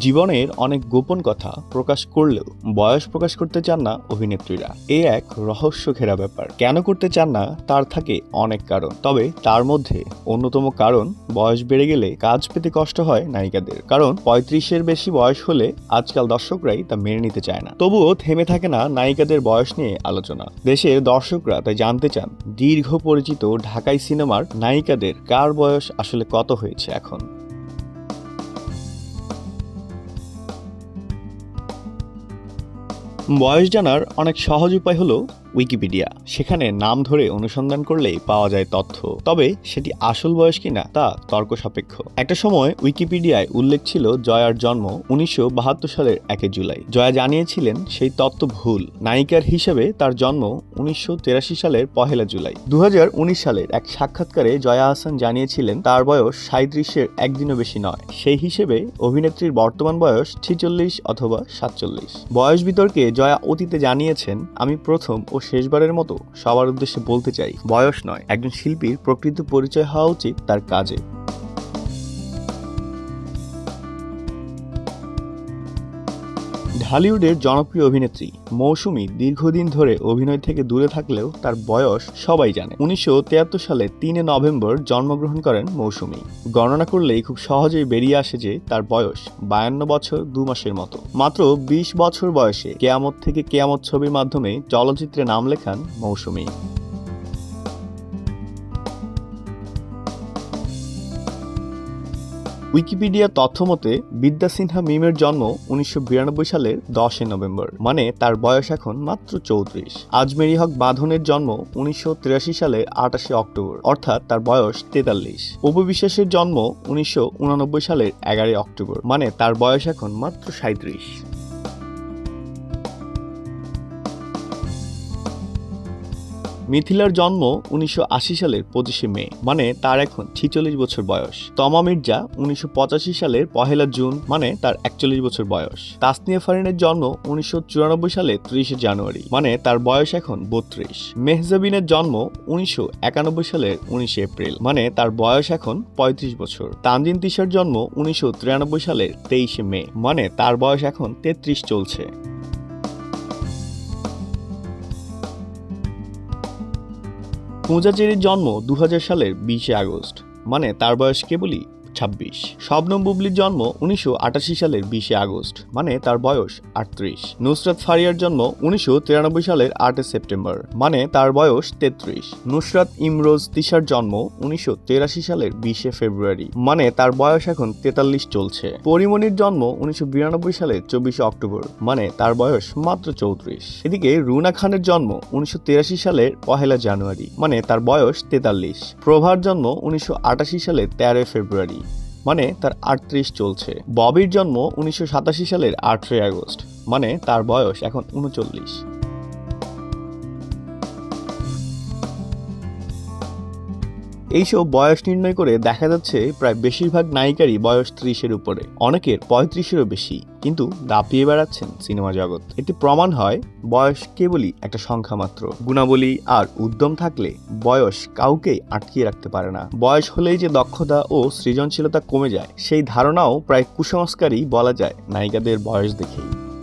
জীবনের অনেক গোপন কথা প্রকাশ করলেও বয়স প্রকাশ করতে চান না অভিনেত্রীরা। এ এক রহস্য ঘেরা ব্যাপার। কেন করতে চান না তার থাকে অনেক কারণ। তবে তার মধ্যে অন্যতম কারণ, বয়স বেড়ে গেলে কাজ পেতে কষ্ট হয় নায়িকাদের। কারণ পঁয়ত্রিশের বেশি বয়স হলে আজকাল দর্শকরাই তা মেনে নিতে চায় না। তবুও থেমে থাকে না নায়িকাদের বয়স নিয়ে আলোচনা। দেশের দর্শকরা তাই জানতে চান। দীর্ঘ পরিচিত ঢাকাই সিনেমার নায়িকাদের কার বয়স আসলে কত হয়েছে এখন? বয়স জানার অনেক সহজ উপায় হলো উইকিপিডিয়া। সেখানে নাম ধরে অনুসন্ধান করলেই পাওয়া যায় তথ্য। তবে সেটি আসল বয়স কিনা তা তর্ক সাপেক্ষ একটা সময় উইকিপিডিয়ায় উল্লেখ ছিল জয়ার জন্ম উনিশশো বাহাত্তর সালের একে জুলাই। জয়া জানিয়েছিলেন সেই তত্ত্ব ভুল। নায়িকার হিসেবে তার জন্ম উনিশশো সালের পহেলা জুলাই। দু হাজার উনিশ সালের এক সাক্ষাৎকারে জয়া হাসান জানিয়েছিলেন, তার বয়স সাঁত্রিশের একদিনও বেশি নয়। সেই হিসেবে অভিনেত্রীর বর্তমান বয়স ছিচল্লিশ অথবা সাতচল্লিশ। বয়স বিতর্কে জয়া অতীতে জানিয়েছেন, আমি প্রথম ও শেষবারের মতো সবার উদ্দেশ্যে বলতে চাই, বয়স নয়। একজন শিল্পীর প্রকৃত পরিচয় হওয়া উচিত তার কাজে। ঢালিউডের জনপ্রিয় অভিনেত্রী মৌসুমী দীর্ঘদিন ধরে অভিনয় থেকে দূরে থাকলেও তার বয়স সবাই জানে। উনিশশো সালে তিনে নভেম্বর জন্মগ্রহণ করেন মৌসুমী। গণনা করলেই খুব সহজেই বেরিয়ে আসে যে তার বয়স বায়ান্ন বছর দু মাসের মতো। মাত্র ২০ বছর বয়সে কেয়ামত থেকে কেয়ামত ছবির মাধ্যমে চলচ্চিত্রে নাম লেখান মৌসুমী। উইকিপিডিয়া তথ্য মতে, বিদ্যা সিনহা মিমের জন্ম উনিশশো বিরানব্বই সালের দশই নভেম্বর মানে তার বয়স এখন মাত্র চৌত্রিশ। আজমেরি হক বাঁধনের জন্ম উনিশশো সালে আটাশে অক্টোবর, অর্থাৎ তার বয়স তেতাল্লিশ। উপবিশ্বাসের জন্ম উনিশশো সালের এগারোই অক্টোবর মানে তার বয়স এখন মাত্র সাঁত্রিশ মিথিলার জন্ম উনিশশো আশি সালের পঁচিশে মে মানে তার এখন ছিচল্লিশ বছর বয়স। তমা মির্জা উনিশশো পঁচাশি সালের পহেলা জুন মানে তার একচল্লিশ বছর বয়স। তাসনিয়া ফারিনের জন্ম উনিশশো সালে ত্রিশে জানুয়ারি মানে তার বয়স এখন বত্রিশ। মেহজাবিনের জন্ম উনিশশো একানব্বই সালের উনিশে এপ্রিল মানে তার বয়স এখন পঁয়ত্রিশ বছর। তানজিন তিশার জন্ম উনিশশো তিরানব্বই সালের তেইশে মে মানে তার বয়স এখন তেত্রিশ চলছে। পূজাচেরির জন্ম দু হাজার সালের বিশে আগস্ট। মানে তার বয়স কেবলই ছাব্বিশ। শবনম বুবলির জন্ম উনিশশো আটাশি সালের বিশে আগস্ট মানে তার বয়স আটত্রিশ। নুসরাত ফারিয়ার জন্ম উনিশশো তিরানব্বই সালের আটই সেপ্টেম্বর মানে তার বয়স তেত্রিশ। নুসরাত ইমরোজ তিশার জন্ম উনিশশো সালের বিশে ফেব্রুয়ারি মানে তার বয়স এখন তেতাল্লিশ চলছে। পরিমণির জন্ম উনিশশো বিরানব্বই সালের চব্বিশে অক্টোবর মানে তার বয়স মাত্র চৌত্রিশ। এদিকে রুনা খানের জন্ম উনিশশো সালের পহেলা জানুয়ারি মানে তার বয়স তেতাল্লিশ। প্রভার জন্ম উনিশশো আটাশি সালের তেরোই ফেব্রুয়ারি মানে তার আটত্রিশ চলছে। ববির জন্ম উনিশশো সাতাশি সালের আটই আগস্ট মানে তার বয়স এখন উনচল্লিশ। এইসব বয়স নির্ণয় করে দেখা যাচ্ছে প্রায় বেশিরভাগ নায়িকারই বয়স ত্রিশের উপরে। অনেকের পঁয়ত্রিশেরও বেশি। কিন্তু দাপিয়ে বেড়াচ্ছেন সিনেমা জগৎ। এতে প্রমাণ হয়, বয়স কেবলই একটা সংখ্যা মাত্র। গুণাবলী আর উদ্যম থাকলে বয়স কাউকেই আটকিয়ে রাখতে পারে না। বয়স হলেই যে দক্ষতা ও সৃজনশীলতা কমে যায়, সেই ধারণাও প্রায় কুসংস্কারই বলা যায় নায়িকাদের বয়স দেখেই।